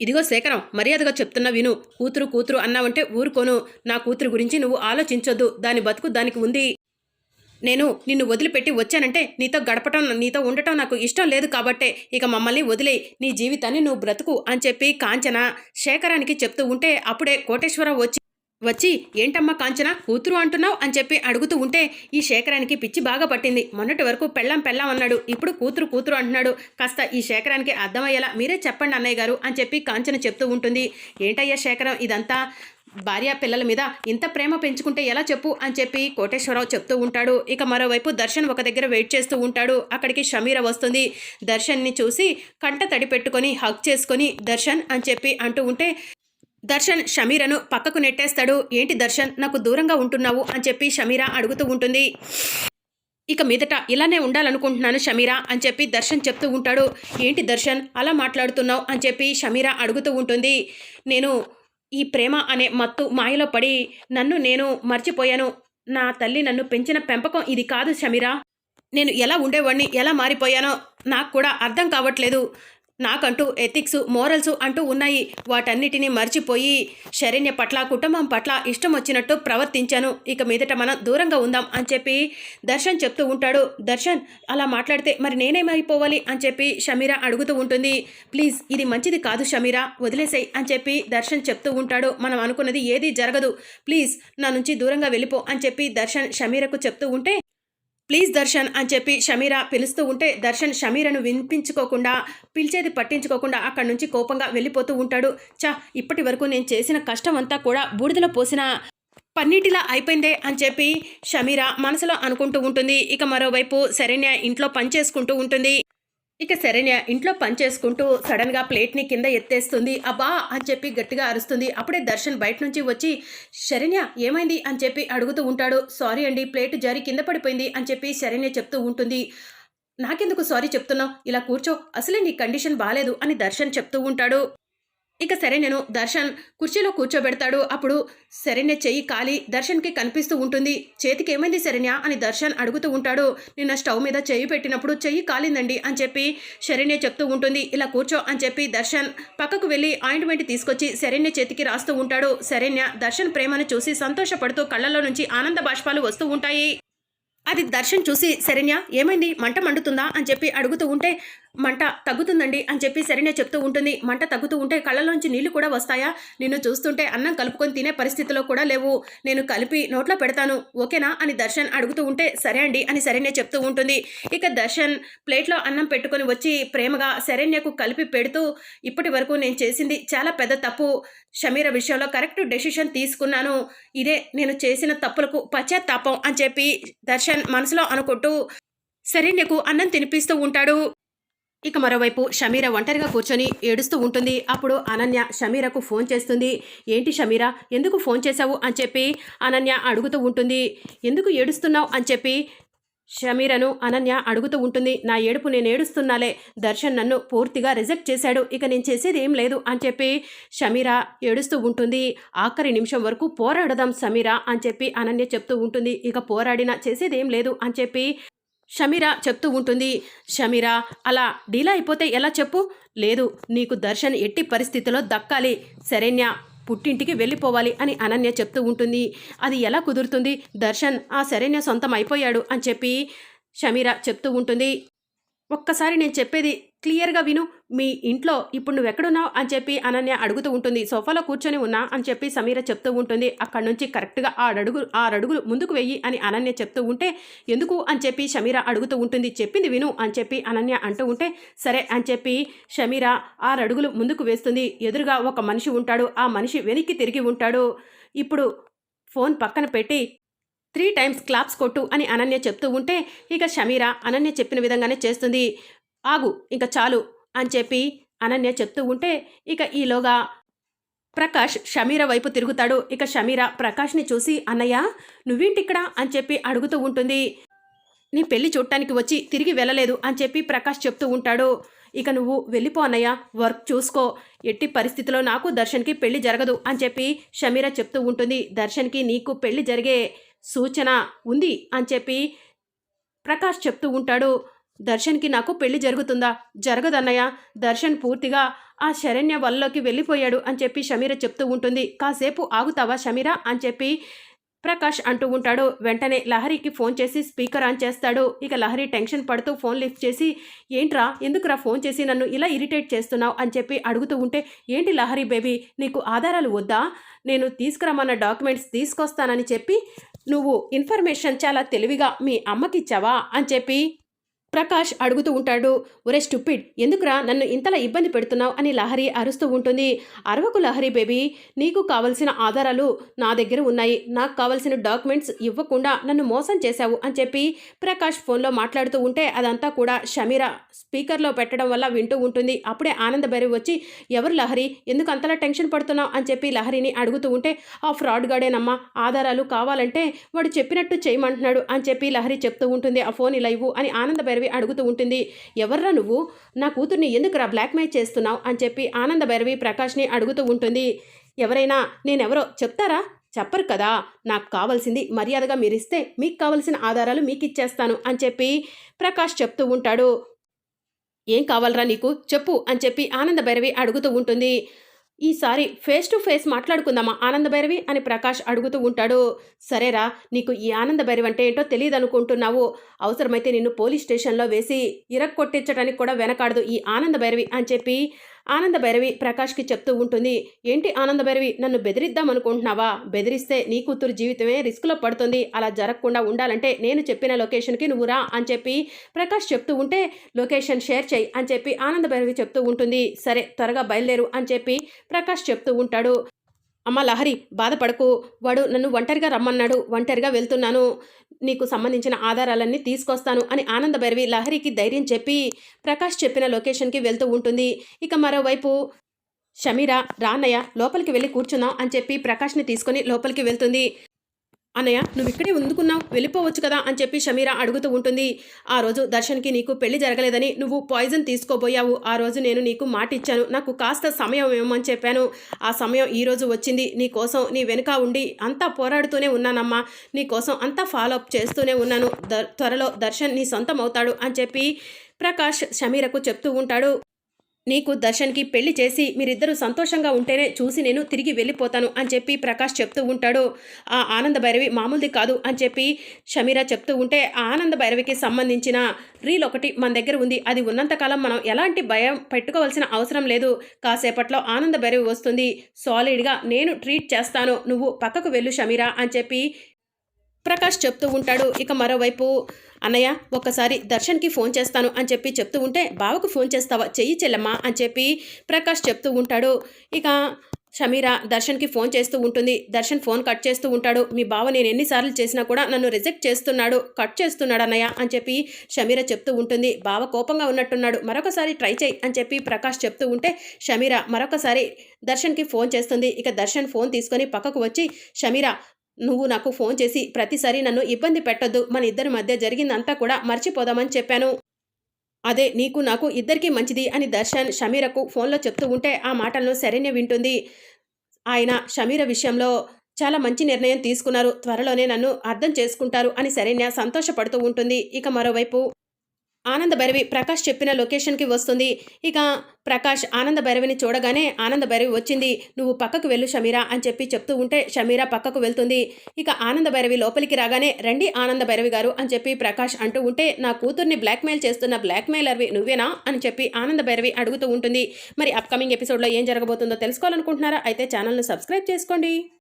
ఇదిగో శేఖరం మర్యాదగా చెప్తున్నా విను. కూతురు కూతురు అన్నావంటే ఊరుకోను. నా కూతురు గురించి నువ్వు ఆలోచించొద్దు. దాని బతుకు దానికి ఉంది. నేను నిన్ను వదిలిపెట్టి వచ్చానంటే నీతో గడపటం నీతో ఉండటం నాకు ఇష్టం లేదు కాబట్టే. ఇక మమ్మల్ని వదిలేయి. నీ జీవితాన్ని నువ్వు బ్రతుకు అని చెప్పి కాంచన శేఖరానికి చెప్తూ ఉంటే అప్పుడే కోటేశ్వరరావు వచ్చి వచ్చి ఏంటమ్మా కాంచన కూతురు అంటున్నావు? అని చెప్పి అడుగుతూ ఉంటే ఈ శేఖరానికి పిచ్చి బాగా పట్టింది. మొన్నటి వరకు పెళ్ళం పెళ్ళం అన్నాడు. ఇప్పుడు కూతురు కూతురు అంటున్నాడు. కాస్త ఈ శేఖరానికి అర్థమయ్యేలా మీరే చెప్పండి అన్నయ్య గారు అని చెప్పి కాంచన చెప్తూ ఉంటుంది. ఏంటయ్యా శేఖరం ఇదంతా భార్య పిల్లల మీద ఇంత ప్రేమ పెంచుకుంటే ఎలా చెప్పు? అని చెప్పి కోటేశ్వరరావు చెప్తూ ఉంటాడు. ఇక మరోవైపు దర్శన్ ఒక దగ్గర వెయిట్ చేస్తూ ఉంటాడు. అక్కడికి షమీర వస్తుంది. దర్శన్ని చూసి కంట తడి పెట్టుకొని హక్ చేసుకొని దర్శన్ అని చెప్పి అంటూ ఉంటే దర్శన్ షమీరను పక్కకు నెట్టేస్తాడు. ఏంటి దర్శన్ నాకు దూరంగా ఉంటున్నావు? అని చెప్పి షమీరా అడుగుతూ ఉంటుంది. ఇక మీదట ఇలానే ఉండాలనుకుంటున్నాను షమీరా అని చెప్పి దర్శన్ చెప్తూ ఉంటాడు. ఏంటి దర్శన్ అలా మాట్లాడుతున్నావు? అని చెప్పి షమీరా అడుగుతూ ఉంటుంది. నేను ఈ ప్రేమ అనే మత్తు మాయలో పడి నన్ను నేను మర్చిపోయాను. నా తల్లి నన్ను పెంచిన పెంపకం ఇది కాదు షమీరా. నేను ఎలా ఉండేవాడిని ఎలా మారిపోయానో నాకు కూడా అర్థం కావట్లేదు. నాకంటూ ఎథిక్స్ మోరల్స్ అంటూ ఉన్నాయి. వాటన్నిటిని మర్చిపోయి శరణ్య పట్ల కుటుంబం పట్ల ఇష్టం వచ్చినట్టు ప్రవర్తించాను. ఇక మీదట మనం దూరంగా ఉందాం అని చెప్పి దర్శన్ చెప్తూ ఉంటాడు. దర్శన్ అలా మాట్లాడితే మరి నేనేమైపోవాలి అని చెప్పి షమీరా అడుగుతూ ఉంటుంది. ప్లీజ్ ఇది మంచిది కాదు షమీరా వదిలేసేయి అని చెప్పి దర్శన్ చెప్తూ ఉంటాడు. మనం అనుకున్నది ఏదీ జరగదు. ప్లీజ్ నా నుంచి దూరంగా వెళ్ళిపో అని చెప్పి దర్శన్ షమీరకు చెప్తూ ఉంటే ప్లీజ్ దర్శన్ అని చెప్పి షమీరా పిలుస్తూ ఉంటే దర్శన్ షమీరను వినిపించుకోకుండా పిలిచేది పట్టించుకోకుండా అక్కడి నుంచి కోపంగా వెళ్ళిపోతూ ఉంటాడు. చా ఇప్పటి వరకు నేను చేసిన కష్టం అంతా కూడా బూడిదలో పోసిన పన్నీటిలా అయిపోయిందే అని చెప్పి షమీరా మనసులో అనుకుంటూ ఉంటుంది. ఇక మరోవైపు శరణ్య ఇంట్లో పని చేసుకుంటూ ఉంటుంది. ఇక శరణ్య ఇంట్లో పని చేసుకుంటూ సడన్గా ప్లేట్ని కింద ఎత్తేస్తుంది. అబ్బా! అని చెప్పి గట్టిగా అరుస్తుంది. అప్పుడే దర్శన్ బయట నుంచి వచ్చి శరణ్య ఏమైంది? అని చెప్పి అడుగుతూ ఉంటాడు. సారీ అండి ప్లేట్ జారి కింద పడిపోయింది అని చెప్పి శరణ్య చెప్తూ ఉంటుంది. నాకెందుకు సారీ చెప్తున్నావు? ఇలా కూర్చో. అసలే నీ కండిషన్ బాగాలేదు అని దర్శన్ చెప్తూ ఉంటాడు. ఇక సరే నేను దర్శన్ కుర్చీలో కూర్చోబెడతాడు. అప్పుడు శరణ్య చెయ్యి కాలి దర్శన్కి కనిపిస్తూ ఉంటుంది. చేతికి ఏమైంది శరణ్య? అని దర్శన్ అడుగుతూ ఉంటాడు. నిన్న స్టవ్ మీద చెయ్యి పెట్టినప్పుడు చెయ్యి కాలిందండి అని చెప్పి శరణ్య చెప్తూ ఉంటుంది. ఇలా కూర్చో అని చెప్పి దర్శన్ పక్కకు వెళ్ళి ఆయింట్మెంట్ తీసుకొచ్చి శరణ్య చేతికి రాస్తూ ఉంటాడు. శరణ్య దర్శన్ ప్రేమను చూసి సంతోషపడుతూ కళ్ళల్లో నుంచి ఆనంద బాష్పాలు వస్తూ ఉంటాయి. అది దర్శన్ చూసి శరణ్య ఏమైంది? మంట మండుతుందా? అని చెప్పి అడుగుతూ ఉంటే మంట తగ్గుతుందండి అని చెప్పి శరణ్య చెప్తూ ఉంటుంది. మంట తగ్గుతూ ఉంటే కళ్ళలోంచి నీళ్ళు కూడా వస్తాయా? నిన్ను చూస్తుంటే అన్నం కలుపుకొని తినే పరిస్థితిలో కూడా లేవు. నేను కలిపి నోట్లో పెడతాను. ఓకేనా? అని దర్శన్ అడుగుతూ ఉంటే సరే అండి అని సరేనే చెప్తూ ఉంటుంది. ఇక దర్శన్ ప్లేట్లో అన్నం పెట్టుకొని వచ్చి ప్రేమగా శరణ్యకు కలిపి పెడుతూ ఇప్పటి వరకు నేను చేసింది చాలా పెద్ద తప్పు. షమీర విషయంలో కరెక్ట్ డెసిషన్ తీసుకున్నాను. ఇదే నేను చేసిన తప్పులకు పశ్చాత్తాపం అని చెప్పి దర్శన్ మనసులో అనుకుంటూ శరణ్యకు అన్నం తినిపిస్తూ ఉంటాడు. ఇక మరోవైపు షమీర ఒంటరిగా కూర్చొని ఏడుస్తూ ఉంటుంది. అప్పుడు అనన్య షమీరకు ఫోన్ చేస్తుంది. ఏంటి షమీర ఎందుకు ఫోన్ చేశావు? అని చెప్పి అనన్య అడుగుతూ ఉంటుంది. ఎందుకు ఏడుస్తున్నావు? అని చెప్పి షమీరను అనన్య అడుగుతూ ఉంటుంది. నా ఏడుపు నేను ఏడుస్తున్నాలే. దర్శన్ నన్ను పూర్తిగా రిజెక్ట్ చేశాడు. ఇక నేను చేసేది ఏం లేదు. అని చెప్పి షమీర ఏడుస్తూ ఉంటుంది. ఆఖరి నిమిషం వరకు పోరాడదాం సమీర అని చెప్పి అనన్య చెప్తూ ఉంటుంది. ఇక పోరాడినా చేసేది ఏం లేదు అని చెప్పి షమీర చెప్తూ ఉంటుంది షమీర అలా డీలా అయిపోతే ఎలా చెప్పు? లేదు నీకు దర్శన్ ఎట్టి పరిస్థితిలో దక్కాలి. శరణ్య పుట్టింటికి వెళ్ళిపోవాలి అని అనన్య చెప్తూ ఉంటుంది. అది ఎలా కుదురుతుంది? దర్శన్ ఆ శరణ్య సొంతం అయిపోయాడు అని చెప్పి షమీర చెప్తూ ఉంటుంది. ఒక్కసారి నేను చెప్పేది క్లియర్గా విను. మీ ఇంట్లో ఇప్పుడు నువ్వు ఎక్కడున్నావు అని చెప్పి అనన్య అడుగుతూ ఉంటుంది. సోఫాలో కూర్చొని ఉన్నా అని చెప్పి సమీర చెప్తూ ఉంటుంది. అక్కడి నుంచి కరెక్ట్గా ఆరడుగు ఆరడుగులు ముందుకు వెయ్యి అని అనన్య చెప్తూ ఉంటే ఎందుకు అని చెప్పి షమీర అడుగుతూ ఉంటుంది. చెప్పింది విను అని చెప్పి అనన్య అంటూ ఉంటే సరే అని చెప్పి షమీర ఆరడుగులు ముందుకు వేస్తుంది. ఎదురుగా ఒక మనిషి ఉంటాడు. ఆ మనిషి వెనక్కి తిరిగి ఉంటాడు. ఇప్పుడు ఫోన్ పక్కన పెట్టి త్రీ టైమ్స్ క్లాప్స్ కొట్టు అని అనన్య చెప్తూ ఉంటే ఇక షమీర అనన్య చెప్పిన విధంగానే చేస్తుంది. ఆగు ఇంకా చాలు అని చెప్పి అనన్య చెప్తూ ఉంటే ఇక ఈలోగా ప్రకాష్ షమీర వైపు తిరుగుతాడు. ఇక షమీర ప్రకాష్ని చూసి అన్నయ్య నువ్వేంటిక్కడ? అని చెప్పి అడుగుతూ ఉంటుంది. నీ పెళ్ళి చూడటానికి వచ్చి తిరిగి వెళ్ళలేదు అని చెప్పి ప్రకాష్ చెప్తూ ఉంటాడు. ఇక నువ్వు వెళ్ళిపో అన్నయ్య వర్క్ చూసుకో. ఎట్టి పరిస్థితిలో నాకు దర్శన్కి పెళ్ళి జరగదు అని చెప్పి షమీర చెప్తూ ఉంటుంది. దర్శన్కి నీకు పెళ్ళి జరిగే సూచన ఉంది అని చెప్పి ప్రకాష్ చెప్తూ ఉంటాడు. దర్శన్కి నాకు పెళ్ళి జరుగుతుందా? జరగదన్నయ్య. దర్శన్ పూర్తిగా ఆ శరణ్య వల్లలోకి వెళ్ళిపోయాడు అని చెప్పి షమీర చెప్తూ ఉంటుంది. కాసేపు ఆగుతావా షమీర? అని చెప్పి ప్రకాష్ అంటూ ఉంటాడు. వెంటనే లహరికి ఫోన్ చేసి స్పీకర్ ఆన్ చేస్తాడు. ఇక లహరి టెన్షన్ పడుతూ ఫోన్ లిఫ్ట్ చేసి ఏంట్రా? ఎందుకురా ఫోన్ చేసి నన్ను ఇలా ఇరిటేట్ చేస్తున్నావు? అని చెప్పి అడుగుతూ ఉంటే ఏంటి లహరి బేబీ? నీకు ఆధారాలు వద్దా? నేను తీసుకురమ్మన్న డాక్యుమెంట్స్ తీసుకొస్తానని చెప్పి నువ్వు ఇన్ఫర్మేషన్ చాలా తెలివిగా మీ అమ్మకిచ్చావా? అని చెప్పి ప్రకాష్ అడుగుతూ ఉంటాడు ఒరే స్టూపిడ్ ఎందుకురా నన్ను ఇంతలా ఇబ్బంది పెడుతున్నావు? అని లహరి అరుస్తూ ఉంటుంది. అరవకు లహరి బేబీ నీకు కావలసిన ఆధారాలు నా దగ్గర ఉన్నాయి. నాకు కావలసిన డాక్యుమెంట్స్ ఇవ్వకుండా నన్ను మోసం చేశావు అని చెప్పి ప్రకాష్ ఫోన్లో మాట్లాడుతూ ఉంటే అదంతా కూడా షమీర స్పీకర్లో పెట్టడం వల్ల వింటూ ఉంటుంది. అప్పుడే ఆనంద బెరి వచ్చి ఎవరు లహరి? ఎందుకు అంతలా టెన్షన్ పడుతున్నావు? అని చెప్పి లహరిని అడుగుతూ ఉంటే ఆ ఫ్రాడ్ గాడేనమ్మా. ఆధారాలు కావాలంటే వాడు చెప్పినట్టు చేయమంటున్నాడు అని చెప్పి లహరి చెప్తూ ఉంటుంది. ఆ ఫోన్ ఇలా ఇవ్వు అని ఆనంద భైరవి అడుగుతూ ఉంటుంది. ఎవర్రా నువ్వు? నా కూతుర్ని ఎందుకురా బ్లాక్మెయిల్ చేస్తున్నావు? అని చెప్పి ఆనంద భైరవి ప్రకాష్ని అడుగుతూ ఉంటుంది. ఎవరైనా నేనెవరో చెప్తారా? చెప్పరు కదా. నాకు కావాల్సింది మర్యాదగా మీరిస్తే మీకు కావలసిన ఆధారాలు మీకు ఇచ్చేస్తాను అని చెప్పి ప్రకాష్ చెప్తూ ఉంటాడు. ఏం కావాలరా నీకు? చెప్పు అని చెప్పి ఆనంద భైరవి అడుగుతూ ఉంటుంది. ఈసారి ఫేస్ టు ఫేస్ మాట్లాడుకుందామా ఆనంద భైరవి అని ప్రకాష్ అడుగుతూ ఉంటాడు. సరేరా నీకు ఈ ఆనంద భైరవి అంటే ఏంటో తెలియదు అనుకుంటున్నావు అవసరమైతే నిన్ను పోలీస్ స్టేషన్లో వేసి ఇరక్కొట్టించడానికి కూడా వెనకాడదు ఈ ఆనంద భైరవి అని చెప్పి ఆనంద భైరవి ప్రకాష్కి చెప్తూ ఉంటుంది ఏంటి ఆనంద భైరవి నన్ను బెదిరిద్దాం అనుకుంటున్నావా? బెదిరిస్తే నీ కూతురు జీవితమే రిస్క్లో పడుతుంది. అలా జరగకుండా ఉండాలంటే నేను చెప్పిన లొకేషన్కి నువ్వు రా అని చెప్పి ప్రకాష్ చెప్తూ ఉంటే లొకేషన్ షేర్ చేయి అని చెప్పి ఆనంద భైరవి చెప్తూ ఉంటుంది సరే త్వరగా బయలుదేరు అని చెప్పి ప్రకాష్ చెప్తూ ఉంటాడు. అమ్మ లహరి బాధపడకు. వాడు నన్ను ఒంటరిగా రమ్మన్నాడు. ఒంటరిగా వెళ్తున్నాను. నీకు సంబంధించిన ఆధారాలన్నీ తీసుకొస్తాను అని ఆనంద భైరవి లహరికి ధైర్యం చెప్పి ప్రకాష్ చెప్పిన లొకేషన్కి వెళ్తూ ఉంటుంది. ఇక మరోవైపు షమీరా రాన్నయ్య లోపలికి వెళ్ళి కూర్చున్నాం అని చెప్పి ప్రకాష్ని తీసుకొని లోపలికి వెళ్తుంది. అన్నయ్య నువ్వు ఇక్కడే ఉందుకున్నావు వెళ్ళిపోవచ్చు కదా అని చెప్పి షమీరా అడుగుతూ ఉంటుంది. ఆ రోజు దర్శన్కి నీకు పెళ్ళి జరగలేదని నువ్వు పాయిజన్ తీసుకోబోయావు. ఆ రోజు నేను నీకు మాట ఇచ్చాను నాకు కాస్త సమయం ఏమని చెప్పాను. ఆ సమయం ఈ రోజు వచ్చింది. నీ కోసం నీ వెనుక ఉండి అంతా పోరాడుతూనే ఉన్నానమ్మా. నీ కోసం అంతా ఫాలో అప్ చేస్తూనే ఉన్నాను. ద త్వరలో దర్శన్ నీ సొంతం అవుతాడు అని చెప్పి ప్రకాష్ షమీరకు చెప్తూ ఉంటాడు. నీకు దర్శన్కి పెళ్ళి చేసి మీరిద్దరూ సంతోషంగా ఉంటేనే చూసి నేను తిరిగి వెళ్ళిపోతాను అని చెప్పి ప్రకాష్ చెప్తూ ఉంటాడు. ఆ ఆనంద భైరవి మామూలుది కాదు అని చెప్పి షమీరా చెప్తూ ఉంటే ఆ ఆనంద భైరవికి సంబంధించిన రీల్ ఒకటి మన దగ్గర ఉంది. అది ఉన్నంతకాలం మనం ఎలాంటి భయం పెట్టుకోవాల్సిన అవసరం లేదు. కాసేపట్లో ఆనంద భైరవి వస్తుంది. సాలిడ్గా నేను ట్రీట్ చేస్తాను. నువ్వు పక్కకు వెళ్ళు షమీరా అని చెప్పి ప్రకాష్ చెప్తూ ఉంటాడు ఇక మరోవైపు అన్నయ్య ఒక్కసారి దర్శన్కి ఫోన్ చేస్తాను అని చెప్పి చెప్తూ ఉంటే బావకు ఫోన్ చేస్తావా? చెయ్యి చెల్లమ్మా అని చెప్పి ప్రకాష్ చెప్తూ ఉంటాడు. ఇక షమీరా దర్శన్కి ఫోన్ చేస్తూ ఉంటుంది. దర్శన్ ఫోన్ కట్ చేస్తూ ఉంటాడు. మీ బావ నేను ఎన్నిసార్లు చేసినా కూడా నన్ను రిజెక్ట్ చేస్తున్నాడు. కట్ చేస్తున్నాడు అన్నయ్య అని చెప్పి షమీరా చెప్తూ ఉంటుంది. బావ కోపంగా ఉన్నట్టున్నాడు. మరొకసారి ట్రై చేయి అని చెప్పి ప్రకాష్ చెప్తూ ఉంటే షమీరా మరొకసారి దర్శన్కి ఫోన్ చేస్తుంది. ఇక దర్శన్ ఫోన్ తీసుకొని పక్కకు వచ్చి షమీరా నువ్వు నాకు ఫోన్ చేసి ప్రతిసారి నన్ను ఇబ్బంది పెట్టొద్దు. మన ఇద్దరి మధ్య జరిగిందంతా కూడా మర్చిపోదామని చెప్పాను. అదే నీకు నాకు ఇద్దరికీ మంచిది అని దర్శన్ షమీరకు ఫోన్లో చెప్తూ ఉంటే ఆ మాటలను శరణ్య వింటుంది. ఆయన షమీర విషయంలో చాలా మంచి నిర్ణయం తీసుకున్నారు. త్వరలోనే నన్ను అర్థం చేసుకుంటారు అని శరణ్య సంతోషపడుతూ ఉంటుంది. ఇక మరోవైపు ఆనంద భైరవి ప్రకాష్ చెప్పిన లొకేషన్కి వస్తుంది. ఇక ప్రకాష్ ఆనంద భైరవిని చూడగానే ఆనంద భైరవి వచ్చింది. నువ్వు పక్కకు వెళ్ళు షమీరా అని చెప్పి చెప్తూ ఉంటే షమీరా పక్కకు వెళ్తుంది. ఇక ఆనంద భైరవి లోపలికి రాగానే రండి ఆనంద భైరవి గారు అని చెప్పి ప్రకాష్ అంటూ ఉంటే నా కూతుర్ని బ్లాక్మెయిల్ చేస్తున్న బ్లాక్మెయిలర్వి నువ్వేనా అని చెప్పి ఆనంద భైరవి అడుగుతూ ఉంటుంది. మరి అప్కమింగ్ ఎపిసోడ్లో ఏం జరగబోతుందో తెలుసుకోవాలనుకుంటున్నారా? అయితే ఛానల్ను సబ్స్క్రైబ్ చేసుకోండి.